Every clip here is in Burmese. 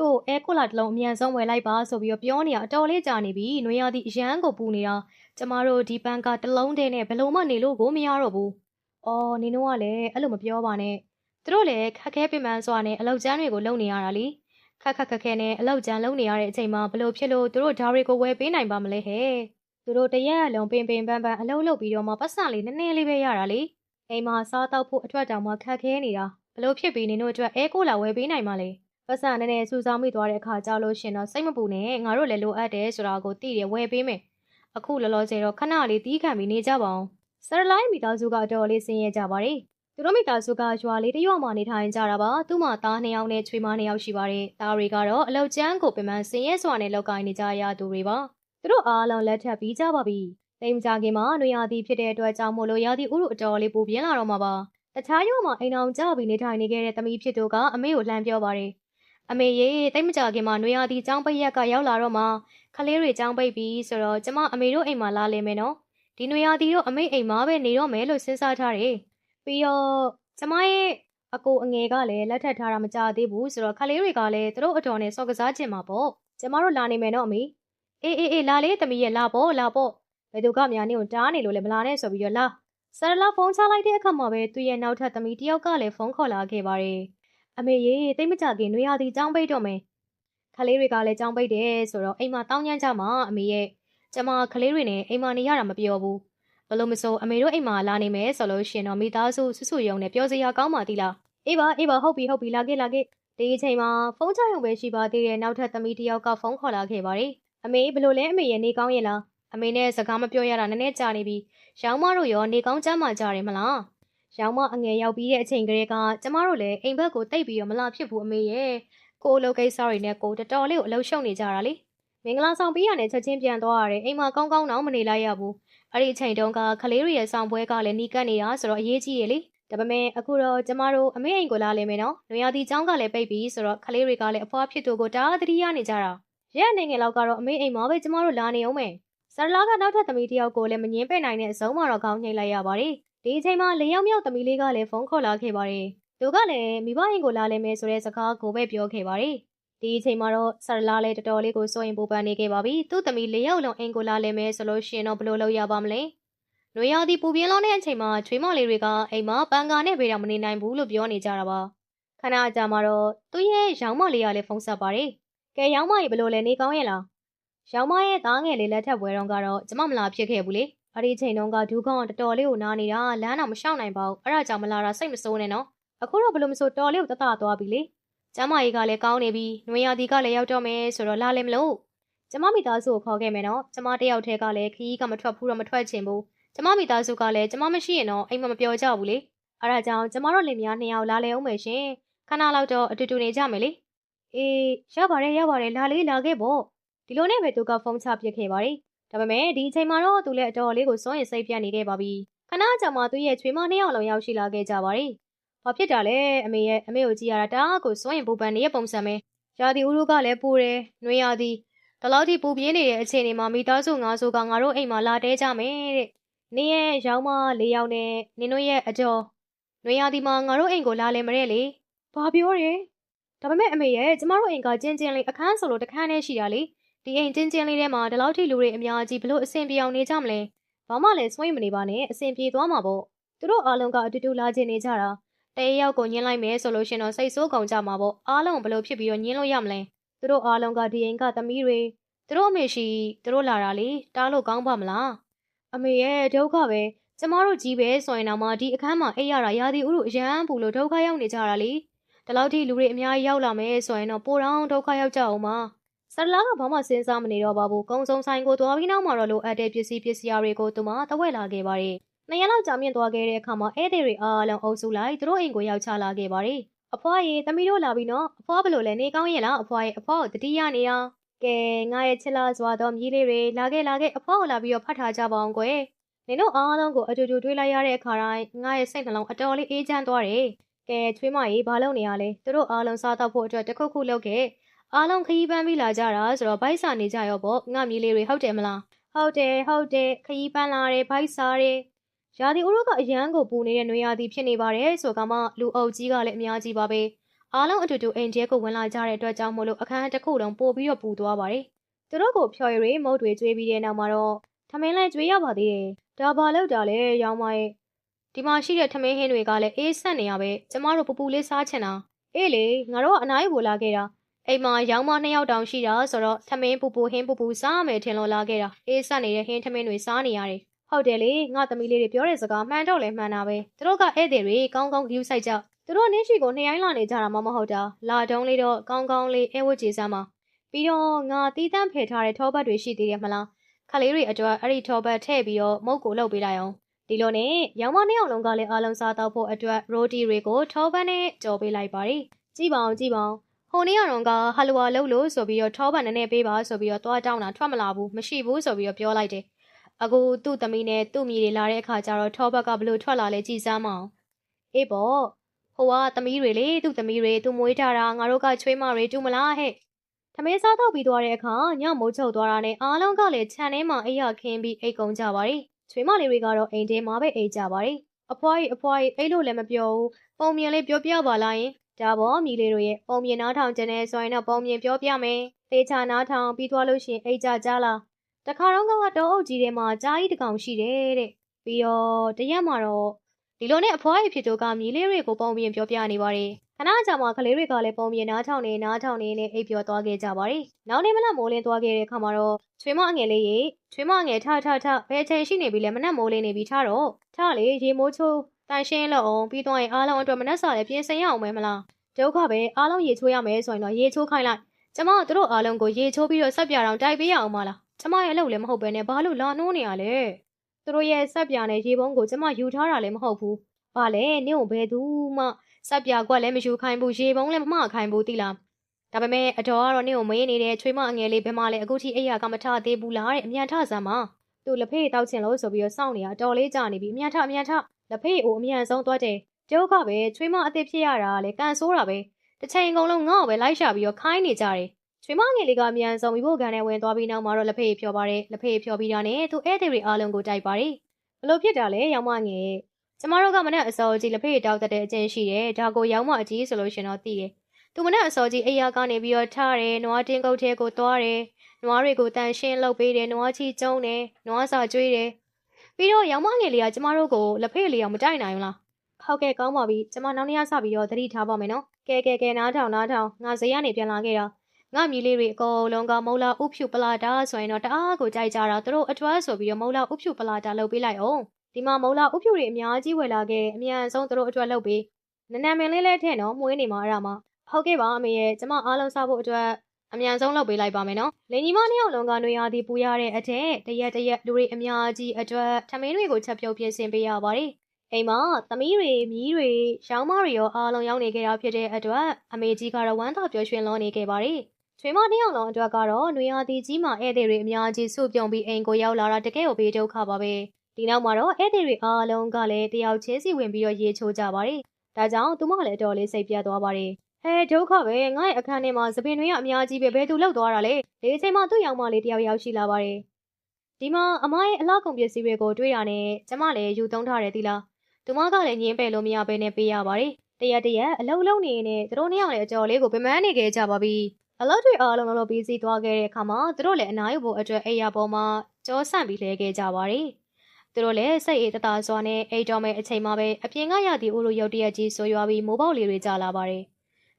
သူ့အဲကိုလာတစ်လုံးအမြန်ဆုံးဝယ်လိုက်ပါဆိုပြီးတော့ပြောနေတာအတော်လေးကြာနေပြီနွေရာသီအရန်ကိုပူနေတာကျမတို့ဒီပန်းကတစ်လုံးတည်းနဲ့ဘယ်လို့မှနေလို့ကိုမရတော့ဘူးအော်နင်တို့ကလည်းအဲ့လိုမပြောပါနဲ့သူတို့လည်းခက်ခဲပင်ပန်းစွာနဲ့အလောက်ကျန်းတွေကိုလုပ်နေရတာလीခက်ခက်ခက်ခဲနဲ့အလောက်ကျန်းလုပ်နေရတဲ့အချိန်မှာဘလို့ဖြစ်လို့သူတို့ဓာတ်တွေကိုဝယ်ပေးနိုင်ပါမလဲဟဲ့သူတို့တရက်အလုံးပင်ပင်ပန်းပန်းအလုပ်လုပ်ပြီးတော့မှပတ်စံလေးနည်းနည်းလေးပဲရတာလေအိမ်မှာစားတောက်ဖို့အထွက်တောင်မှခက်ခဲနေတာဘလို့ဖြစ်ပြီးနင်တို့အတွက်အဲကိုလာဝယ်ပေးနိုင်မှာလဲ ပတ်စံနည်းနည်းစူဆောင်းမိသွားတဲ့အခါကြောက်လို့ရှင်တော့စိတ်မပူနဲ့ငါတို့လည်းလိုအပ်တယ်ဆိုတာကိုသိတယ်ဝယ်ပေးမယ်အခုလောလောဆယ်တော့ခဏလေးတီးခံပြီးနေကြပါအောင်ဆရလိုင်းမိသားစုကအတော်လေးဆင်းရဲကြပါတယ်သူတို့မိသားစုကရွာလေးတစ်ရွာမှာနေထိုင်ကြတာပါသူ့မှာသားနှစ်ယောက်နဲ့ချွေးမနှစ်ယောက်ရှိပါတယ်သားတွေကတော့အလောက်ကျန်းကိုပင်ပန်းဆင်းရဲစွာနဲ့လောက်ကိုင်းနေကြရသူတွေပါသူတို့အားလုံးလက်ထပ်ပြီးကြပါပြီတိမ်ကြခင်မှာနွေရာသီဖြစ်တဲ့အတွက်ကြောင့်မို့လို့ရာသီဥတုအတော်လေးပူပြင်းလာတော့မှာပါတခြားရွာမှာအိမ်အောင်ကြပြီးနေထိုင်နေခဲ့တဲ့သမီးဖြစ်သူကအမေကိုလှမ်းပြောပါတယ် အမေရေတိတ်မကြခင်မှာနွေရာသီចောင်းပိတ်ရက်ကရောက်လာတော့မှခလေးတွေចောင်းပိတ်ပြီးဆိုတော့ကျမအမေတို့အိမ်မှာလာလဲမယ်နော်ဒီနွေရာသီတော့အမေအိမ်မှာပဲနေတော့မယ်လို့စဉ်းစားထားတယ်ပြီးတော့ကျမရဲ့အကိုအငယ်ကလည်းလက်ထပ်ထားတာမကြသေးဘူးဆိုတော့ခလေးတွေကလည်းသူတို့အတော်နဲ့စော်ကစားကျင်မှာပေါ့ကျမတို့လာနေမယ်နော်အမေအေးအေးအေးလာလေသမီးရဲ့လာပေါ့လာပေါ့ဘယ်သူကများနေကိုတားနေလို့လဲမလာနဲ့ဆိုပြီးတော့လာဆရလာဖုန်းချလိုက်တဲ့အခါမှာပဲသူ့ရဲ့နောက်ထပ်သမီးတယောက်ကလည်းဖုန်းခေါ်လာခဲ့ပါတယ် အမေရေတိတ်မကြခင်နွေရာသီចောင်းပိတ်တော့မယ်ခလေးတွေကလည်းចောင်းပိတ်တယ်ဆိုတော့အိမ်မှာတောင်းညမ်းကြမှာအမေရဲ့ကျမခလေးတွေနဲ့အိမ်မှာနေရတာမပြောဘူးဘလို့မစိုးအမေတို့အိမ်မှာလာနေမယ်ဆိုလို့ရှင်တော့မိသားစုဆွဆွယုံနဲ့ပြောစရာကောင်းပါသီလားအေးပါအေးပါဟုတ်ပြီဟုတ်ပြီလာခဲ့လာခဲ့ဒီအချိန်မှာဖုန်းချရုံပဲရှိပါသေးတယ်နောက်ထပ်သမီးတစ်ယောက်ကဖုန်းခေါ်လာခဲ့ပါတယ်အမေဘလို့လဲအမေရဲ့နေကောင်းရဲ့လားအမေနဲ့စကားမပြောရတာနည်းနည်းကြာနေပြီရောင်းမတို့ရောနေကောင်းကြမှာကြတယ်မလား ရောင်မအငယ်ရောက်ပြီးတဲ့အချိန်ကလေးကကျမတို့လည်းအိမ်ဘက်ကိုတိတ်ပြီးတော့မလာဖြစ်ဘူးအမေရဲ့ကိုအလုပ်ကိစ္စတွေနဲ့ကိုတော်တော်လေးကိုအလုပ်ရှုပ်နေကြတာလေမင်္ဂလာဆောင်ပြီးရတဲ့ချက်ချင်းပြန်သွားရတယ်အိမ်မှာကောင်းကောင်းတော့မနေလိုက်ရဘူးအဲ့ဒီအချိန်တုန်းကခလေးတွေရဲ့ဆောင်ပွဲကလည်းနီးကပ်နေတာဆိုတော့အရေးကြီးတယ်လေဒါပေမဲ့အခုတော့ကျမတို့အမေအိမ်ကိုလာလိမ့်မယ်နော်။နွေရာသီကျောင်းကလည်းပိတ်ပြီဆိုတော့ခလေးတွေကလည်းအဖွားဖြစ်သူကိုတအားသတိရနေကြတာ။ရက်အနေငယ်လောက်ကတော့အမေအိမ်မှာပဲကျမတို့လာနေအောင်မယ်။ဆရလာကနောက်ထပ်သမီးတယောက်ကိုလည်းမငင်းပဲ့နိုင်တဲ့အဆုံးမှာတော့ခေါင်းညှိလိုက်ရပါတယ်။ ဒီအချိန်မှာလေးယောက်မြောက်သမီးလေးကလည်းဖုန်းခေါ်လာခဲ့ပါတယ်။သူကလည်းမိဘအိမ်ကိုလာလိမ့်မယ်ဆိုတဲ့စကားကိုပဲပြောခဲ့ပါတယ်။ဒီအချိန်မှာတော့ဆရလာလည်းတော်တော်လေးကိုစိုးရင်ပူပန်နေခဲ့ပါပြီ။သူ့သမီးလေးယောက်လုံးအိမ်ကိုလာလိမ့်မယ်ဆိုလို့ရှိရင်တော့ဘယ်လိုလုပ်ရပါမလဲ။နွေရာသီပူပြင်းလောင်းတဲ့အချိန်မှာချွေးမလေးတွေကအိမ်မှာပန်ကာနဲ့ဘေးတော့မနေနိုင်ဘူးလို့ပြောနေကြတာပါခဏကြာမှတော့သူ့ရဲ့ရောင်မလေးကလည်းဖုန်းဆက်ပါတယ်ကဲရောင်မကြီးဘလို့လဲနေကောင်းရဲ့လားရောင်မရဲ့သားငယ်လေးလက်ထပ်ပွဲတော့ကတော့ကျမမလာဖြစ်ခဲ့ဘူးလေ အဲ့ဒီချိန်တုန်းကဒူးကောင်ကတော်တော်လေးကိုနားနေတာလမ်းတော့မလျှောက်နိုင်ပါဘူးအဲ့ဒါကြောင့်မလာတာစိတ်မစိုးနဲ့နော်အခုတော့ဘလို့မစိုးတော်လေးကိုတတသွားပြီလေကျမကြီးကလည်းကောင်းနေပြီနွေရာသီကလည်းရောက်တော့မယ်ဆိုတော့လာလည်းမလို့ကျမမိသားစုကိုခေါ်ခဲ့မယ်နော်ကျမတယောက်တည်းကလည်းခရီးကမထွက်ဘူးတော့မထွက်ချင်ဘူးကျမမိသားစုကလည်းကျမမရှိရင်တော့အိမ်မမပြောကြဘူးလေအဲဒါကြောင့်ကျမတို့လင်မယားနှစ်ယောက်လာလဲအောင်မယ်ရှင်ခဏလောက်တော့အတူတူနေကြမယ်လေအေးရပါတယ်ရပါတယ်လာလေးလာခဲ့ပေါ့ဒီလိုနဲ့ပဲသူကဖုန်းချပစ်ခဲ့ပါတယ် ဒါပေမဲ့ဒီအချိန်မှာတော့သူလည်းအတော်လေးကိုစွန့်ရင်စိတ်ပြတ်နေခဲ့ပါပြီခဏကြာမှသူ့ရဲ့ချွေးမနှစ်ယောက်လုံးရောက်ရှိလာခဲ့ကြပါတယ်ဘာဖြစ်တာလဲအမေရဲ့အမေကိုကြည့်ရတာတအားကိုစွန့်ရင်ပူပန်နေတဲ့ပုံစံပဲရာသီဥတုကလည်းပူတယ်နှွေးရာသီဒီလောက်ထိပူပြင်းနေတဲ့အချိန်တွေမှာမိသားစုငါးစုကငါတို့အိမ်မှာလာတဲကြမယ်တဲ့နင်းရဲ့ရောင်းမလေးယောက်နဲ့နင်တို့ရဲ့အကျော်နွေရာသီမှာငါတို့အိမ်ကိုလာလဲမရဲလေဘာပြောရဲဒါပေမဲ့အမေရဲ့ကျမတို့အိမ်ကကျင်းကျင်းလေးအခန်းဆိုလို့တခန်းနဲ့ရှိတာလေ ဒီအိမ်ကျင်းကျင်းလေးထဲမှာဒီလောက်ထိလူတွေအများကြီးဘလို့အဆင်ပြေအောင်နေကြမလဲဘာမှလည်းစွန့်မနေပါနဲ့အဆင်ပြေသွားမှာပေါ့သူတို့အားလုံးကအတူတူလာချင်နေကြတာတရေယောက်ကိုညှင်းလိုက်မယ်ဆိုလို့ရှင်တော့စိတ်ဆိုးကုန်ကြမှာပေါ့အားလုံးဘလို့ဖြစ်ပြီးတော့ညှင်းလို့ရမလဲသူတို့အားလုံးကဒီအိမ်ကသမီးတွေသူတို့အမေရှိသူတို့လာတာလေတားလို့ကောင်းပါမလားအမေရဲ့ဒုက္ခပဲကျမတို့ကြီးပဲဆိုရင်တော့မှဒီအခန်းမှာအိပ်ရတာရာသီဥတုအရန်ပူလို့ဒုက္ခရောက်နေကြတာလေဒီလောက်ထိလူတွေအများကြီးရောက်လာမယ်ဆိုရင်တော့ပိုတောင်ဒုက္ခရောက်ကြအောင်ပါ ဆရလာကဘာမှစဉ်းစားမနေတော့ပါဘူးကုံစုံဆိုင်ကိုသွားပြီးနောက်မှာတော့လိုအပ်တဲ့ပစ္စည်းပစ္စည်းတွေကိုသူမတဝက်လာခဲ့ပါတယ်နှစ်ရက်လောက်ကြာမြင့်သွားခဲ့တဲ့အခါမှာဧည့်သည်တွေအားလုံးအုပ်စုလိုက်သူတို့အိမ်ကိုရောက်ချလာခဲ့ပါတယ်အဖွားရေသမီးတို့လာပြီနော်အဖွားဘလို့လဲနေကောင်းရဲ့လားအဖွားရေအဖွားကိုတတိယနေအောင်ကဲငါရဲ့ချစ်လာစွာသောမြည်လေးတွေလာခဲ့လာခဲ့အဖွားကိုလာပြီးတော့ဖတ်ထားကြပါအောင်ကွယ်နင်တို့အားလုံးကိုအတူတူတွေးလိုက်ရတဲ့အခါတိုင်းငါရဲ့စိတ်နှလုံးအတော်လေးအေးချမ်းသွားတယ်ကဲချွေးမကြီးဘာလုပ်နေရလဲသူတို့အားလုံးစားတော့ဖို့အတွက်တခုခုလုပ်ခဲ့ အားလုံးခရီးပန်းပြီးလာကြတာဆိုတော့ဘိုက်စာနေကြရောပေါ့ငါမြည်လေးတွေဟုတ်တယ်မလားဟုတ်တယ်ဟုတ်တယ်ခရီးပန်းလာတယ်ဘိုက်စားတယ်ရာသီဥတုကအရန်ကိုပူနေတဲ့နွေရာသီဖြစ်နေပါတယ်ဆိုကမှလူအုပ်ကြီးကလည်းအများကြီးပါပဲအားလုံးအတူတူအိမ်ကျဲကိုဝင်လာကြတဲ့အတွက်ကြောင့်မို့လို့အခန်းတစ်ခုလုံးပို့ပြီးတော့ပူသွားပါတယ်သူတို့ကိုဖြော်ရည်မုတ်တွေကျွေးပြီးတဲ့နောက်မှာတော့ထမင်းလဲကျွေးရပါသေးတယ်ဒါဘာလို့တာလဲရောင်းမရဲ့ဒီမှာရှိတဲ့ထမင်းဟင်းတွေကလည်းအေးဆက်နေရပဲကျမတို့ပူပူလေးစားချင်တာအေးလေငါတို့ကအနားယူလာခဲ့တာ အိမ်မှာရောင်းမနှစ်ယောက်တောင်ရှိတာဆိုတော့ထမင်းပူပူဟင်းပူပူစားမယ်ထင်လို့လာခဲ့တာအေးဆက်နေတဲ့ဟင်းထမင်းတွေစားနေရတယ်ဟုတ်တယ်လေငါသမီးလေးတွေပြောတဲ့စကားမှန်တော့လဲမှန်တာပဲသူတို့ကဧည့်သည်တွေကောင်းကောင်းဂရုစိုက်ကြသူတို့နင်းရှိကိုနှစ်ရိုင်းလာနေကြတာမှမဟုတ်တာလာတုံးလေးတော့ကောင်းကောင်းလေးအဲဝတ်ကြည်စမ်းပါပြီးတော့ငါတီးတန့်ဖယ်ထားတဲ့ထောပတ်တွေရှိသေးတယ်မလားခလေးတွေအတွက်အဲ့ဒီထောပတ်ထည့်ပြီးတော့မုတ်ကိုလှုပ်ပေးလိုက်အောင်ဒီလိုနဲ့ရောင်မနှစ်ယောက်လုံးကလည်းအားလုံးစားတော့ဖို့အတွက်ရိုတီတွေကိုထောပတ်နဲ့ကြော်ပေးလိုက်ပါတယ်ကြည့်ပါအောင်ကြည့်ပါအောင် ဟိုနေ့ကတော့ကဟလဝါလှုပ်လို့ဆိုပြီးတော့ထောပတ်နဲ့နဲ့ပေးပါဆိုပြီးတော့တွားတောင်းတာထွက်မလာဘူးမရှိဘူးဆိုပြီးတော့ပြောလိုက်တယ်အခုသူ့သမီးနဲ့သူ့မိတွေလာတဲ့အခါကျတော့ထောဘက်ကဘလို့ထွက်လာလဲကြည်စမ်းမအောင်အေးပေါ့ဟိုကသမီးတွေလေသူ့သမီးတွေသူမွေးထားတာငါတို့ကချွေးမတွေတူမလားဟဲ့ထမင်းစားတော့ပြီးသွားတဲ့အခါညမိုးချုပ်သွားတာနဲ့အားလုံးကလည်းခြံထဲမှာအိယာခင်းပြီးအိတ်ကုန်ကြပါတယ်ချွေးမလေးတွေကတော့အိမ်ထဲမှာပဲအိတ်ကြပါတယ်အဖွားကြီးအဖွားကြီးအိတ်လို့လည်းမပြောဘူးပုံမြင်လေးပြောပြပါလားယင် ဒါပေါ်မိလေးတို့ရဲ့ပုံမြင်နားထောင်ခြင်းနဲ့ဆိုရင်တော့ပုံမြင်ပြောပြမယ်သေချာနားထောင်ပြီးသွားလို့ရှိရင်အိတ်ကြကြလားတခါတော့ကတော့အုပ်ကြီးထဲမှာကြားကြီးတစ်ကောင်ရှိတယ်တဲ့ပြီးတော့တရက်မှာတော့ဒီလိုနဲ့အဖွားကြီးဖြစ်သူကမြည်လေးတွေကိုပုံမြင်ပြောပြနေပါတယ်ခဏကြာမှကလေးတွေကလည်းပုံမြင်နားထောင်နေနားထောင်နေနဲ့အိပ်ပျော်သွားခဲ့ကြပါတယ်နောက်နေ့မနက်မိုးလင်းသွားခဲ့တဲ့ခါမှာတော့ချွေးမအငယ်လေးရေချွေးမအငယ်ထထထဘယ်ချိန်ရှိနေပြီလဲမနက်မိုးလင်းနေပြီထတော့ထလေရေမိုးချိုး တန်ရှင်းလောက်အောင်ပြီးတော့ရင်အားလုံးအတွက်မနက်စာလည်းပြင်ဆင်ရအောင်ပဲမလားဒုက္ခပဲအားလုံးရေချိုးရမယ်ဆိုရင်တော့ရေချိုးခိုင်းလိုက်ကျမတို့အားလုံးကိုရေချိုးပြီးတော့ဆက်ပြတောင်တိုက်ပေးရအောင်မလားကျမရဲ့အလုပ်လည်းမဟုတ်ပဲနဲ့ဘာလို့လာနှိုးနေရလဲသူတို့ရဲ့ဆက်ပြနဲ့ရေပုံးကိုကျမယူထားတာလည်းမဟုတ်ဘူးဘာလဲနင့်ကိုဘယ်သူမှဆက်ပြကွက်လည်းမယူခိုင်းဘူးရေပုံးလည်းမမခိုင်းဘူးတိလားဒါပေမဲ့အတော်ကတော့နင့်ကိုမေးနေတဲ့ချွေးမအငယ်လေးဘယ်မှလဲအခုထိအိယာကမထသေးဘူးလားတဲ့အမြန်ထစမ်းပါသူလက်ဖေးတောက်ချင်လို့ဆိုပြီးတော့စောင့်နေတာအတော်လေးကြာနေပြီအမြန်ထအမြန်ထ လက်ဖေးကိုအမြန်ဆုံးသွားတယ်ဒုက္ခပဲချွေးမအစ်စ်ဖြစ်ရတာလေကန်ဆိုးတာပဲတစ်ချိန်အကုန်လုံးငါ့ကိုပဲလိုက်ရှာပြီးတော့ခိုင်းနေကြတယ်ချွေးမငယ်လေးကအမြန်ဆုံးမိဖို့ကန်နဲ့ဝင်သွားပြီးနောက်မှာတော့လက်ဖေးဖြောပါတယ်လက်ဖေးဖြောပြီးတာနဲ့သူဧည့်သည်တွေအားလုံးကိုတိုက်ပါတယ်ဘလို့ဖြစ်တာလဲရောင်မငယ်ကျမတို့ကမနဲ့အစောကြီးလက်ဖေးတောက်တဲ့အကျင့်ရှိတယ်ဒါကိုရောင်မအကြီးဆိုလို့ရှင်တော့သိတယ်သူမနဲ့အစောကြီးအိယာကနေပြီးတော့ထားတယ်နွားတင်းကုတ်ထဲကိုသွားတယ်နွားတွေကိုတန်ရှင်းလုပ်ပေးတယ်နွားချီကျုံတယ်နွားစာကျွေးတယ် ပြီးတော့ရောင်မငယ်လေးကကျမတို့ကိုလက်ဖေးလေးအောင်မတိုက်နိုင်ဘူးလားဟုတ်ကဲ့ကောင်းပါပြီကျမနောက်နေ့ရစပြီးတော့သတိထားပါမယ်နော်ကဲကဲကဲနားထောင်နားထောင်ငါဇေယျနေပြန်လာခဲ့တာငါမြည်လေးတွေအကုန်လုံးကမုံလာဥဖြူပလာတာဆိုရင်တော့တအားကိုကြိုက်ကြတာသူတို့အထွားဆိုပြီးတော့မုံလာဥဖြူပလာတာလုပ်ပေးလိုက်အောင်ဒီမှာမုံလာဥဖြူတွေအများကြီးဝယ်လာခဲ့အမြန်ဆုံးသူတို့အတွက်လုပ်ပေးနနမင်လေးလဲထဲ့နော်မွေးနေမှာအဲ့ဒါမှဟုတ်ကဲ့ပါအမေရဲ့ကျမအားလုံးစားဖို့အတွက် အမြန်ဆုံးလုပ်ပေးလိုက်ပါမယ်နော်လင်ကြီးမနှစ်ယောက်လုံးကနှွေရသည်ပူရတဲ့အထက်တရက်တရက်လူတွေအများကြီးအတွက်ထမင်းတွေကိုချက်ပြုတ်ပြင်ဆင်ပေးရပါတယ်အိမ်မှာသမီးတွေမြီးတွေရောင်းမတွေရောအားလုံးရောက်နေခဲ့တာဖြစ်တဲ့အတွက်အမေကြီးကတော့ဝမ်းသာပျော်ရွှင်လွန်နေခဲ့ပါတယ်ချွေမနှစ်ယောက်လုံးအတွက်ကတော့နွေရာသီကြီးမှာဧည့်သည်တွေအများကြီးစုပြုံပြီးအိမ်ကိုရောက်လာတာတကယ်ကိုဘေးဒုက္ခပါပဲဒီနောက်မှာတော့ဧည့်သည်တွေအားလုံးကလည်းတယောက်ချင်းစီဝင်ပြီးတော့ရေချိုးကြပါတယ်ဒါကြောင့်သူမလည်းအတော်လေးစိတ်ပြတ်သွားပါတယ် ဟဲဒုက္ခပဲငါ့ရဲ့အခန်းထဲမှာသပင်တွေကအများကြီးပဲဘယ်သူလောက်သွားတာလဲဒီအချိန်မှာသူ့ယောက်မလေးတယောက်ရောက်ရှိလာပါတယ်ဒီမှာအမရဲ့အလားကုန်ပစ္စည်းတွေကိုတွေ့ရနဲ့ကျမလည်းယူသုံးထားတယ်သီလားသူမကလည်းညင်းပယ်လို့မရဘဲနဲ့ပေးရပါတယ်တရက်တရက်အလုံးလုံးနေနေသူတို့နှစ်ယောက်လည်းအကျော်လေးကိုပမန်းနေခဲ့ကြပါပြီအလောက်တွေအားလုံးလုံးပြီးစီးသွားခဲ့တဲ့အခါမှာသူတို့လည်းအနားယူဖို့အတွက်အိယာပေါ်မှာကြောဆန့်ပြီးလဲခဲ့ကြပါတယ်သူတို့လည်းစိတ်အေးတသာစွာနဲ့အိတ်တော်မဲ့အချိန်မှာပဲအပြင်ကရသည့်ဦးလိုရုတ်တရက်ကြီးဆိုရွာပြီးမိုးပေါက်လေးတွေကျလာပါတယ်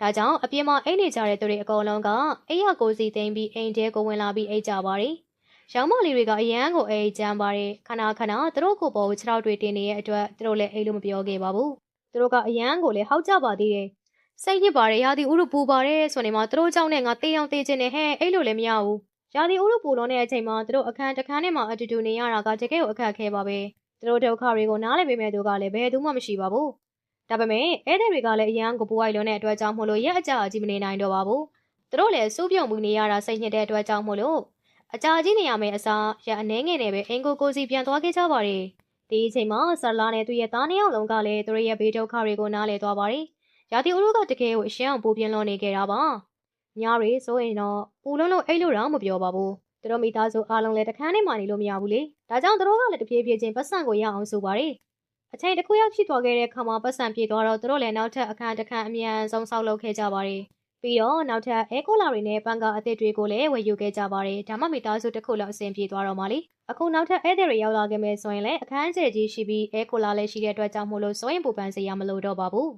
ဒါကြောင့်အပြင်မှာအိတ်နေကြတဲ့သူတွေအကုန်လုံးကအိယာကိုစီသိမ်းပြီးအိမ်ထဲကိုဝင်လာပြီးအိတ်ကြပါတယ်ရောင်းမလေးတွေကအရန်ကိုအိတ်ကြမ်းပါတယ်ခဏခဏသူတို့ကိုပေါ်ခြေထောက်တွေတင်နေတဲ့အတွက်သူတို့လည်းအိတ်လို့မပြောခဲ့ပါဘူးသူတို့ကအရန်ကိုလည်းဟောက်ကြပါသေးတယ်စိတ်ညစ်ပါတယ်ရာသီဥတုပူပါတယ်ဆိုနေမှာသူတို့ကြောင့်နဲ့ငါတေးအောင်တေးခြင်းနဲ့ဟဲ့အဲ့လိုလည်းမရဘူးရာသီဥတုပူလုံးတဲ့အချိန်မှာသူတို့အခန်းတစ်ခန်းထဲမှာအတူတူနေရတာကတကယ်ကိုအခက်ခဲပါပဲသူတို့ဒုက္ခတွေကိုနားလည်ပေးမဲ့သူကလည်းဘယ်သူမှမရှိပါဘူး ဒါပေမဲ့ဧည့်သည်တွေကလည်းအရန်ကိုပူဝိုက်လွန်းတဲ့အတွက်ကြောင့်မို့လို့ရက်အကြအကြီးမနေနိုင်တော့ပါဘူးသူတို့လည်းစူးပြုံမှုနေရတာစိတ်ညစ်တဲ့အတွက်ကြောင့်မို့လို့အကြာကြီးနေရမယ့်အစားရအနှဲငယ်နဲ့ပဲအင်ကိုကိုစီပြန်သွားခဲ့ကြပါတယ်ဒီအချိန်မှာဆာလာနဲ့သူ့ရဲ့သားနှစ်ယောက်လုံးကလည်းသူတို့ရဲ့ဘေးဒုက္ခတွေကိုနားလည်သွားပါတယ်ရာသီဥတုကတကယ်ကိုအရှမ်းအောင်ပူပြင်းလွန်နေခဲ့တာပါ။ညရီဆိုရင်တော့ပူလုံးလုံးအိတ်လို့တော့မပြောပါဘူး။သူတို့မိသားစုအားလုံးလည်းတခန်းထဲမှာနေလို့မရဘူးလေ။ဒါကြောင့်သူတို့ကလည်းတပြေးပြေးချင်းပတ်စံကိုရအောင်ဆိုပါတယ် အချိန်တစ်ခုရောက်ရှိသွားခဲ့တဲ့ခါမှာပတ်စံပြေသွားတော့သူတို့လည်းနောက်ထပ်အခန်းတစ်ခန်းအမြန်ဆုံးဆောက်လုပ်ခဲ့ကြပါတယ်ပြီးတော့နောက်ထပ်အဲကိုလာတွေနဲ့ပန်ကာအသစ်တွေကိုလည်းဝယ်ယူခဲ့ကြပါတယ်ဒါမှမိသားစုတစ်ခုလုံးအဆင်ပြေသွားတော့မှလေအခုနောက်ထပ်ဧည့်သည်တွေရောက်လာခဲ့မယ်ဆိုရင်လည်းအခန်းကျယ်ကြီးရှိပြီးအဲကိုလာလည်းရှိတဲ့အတွက်ကြောင့်မို့လို့စိုးရင်ပူပန်စရာမလိုတော့ပါဘူး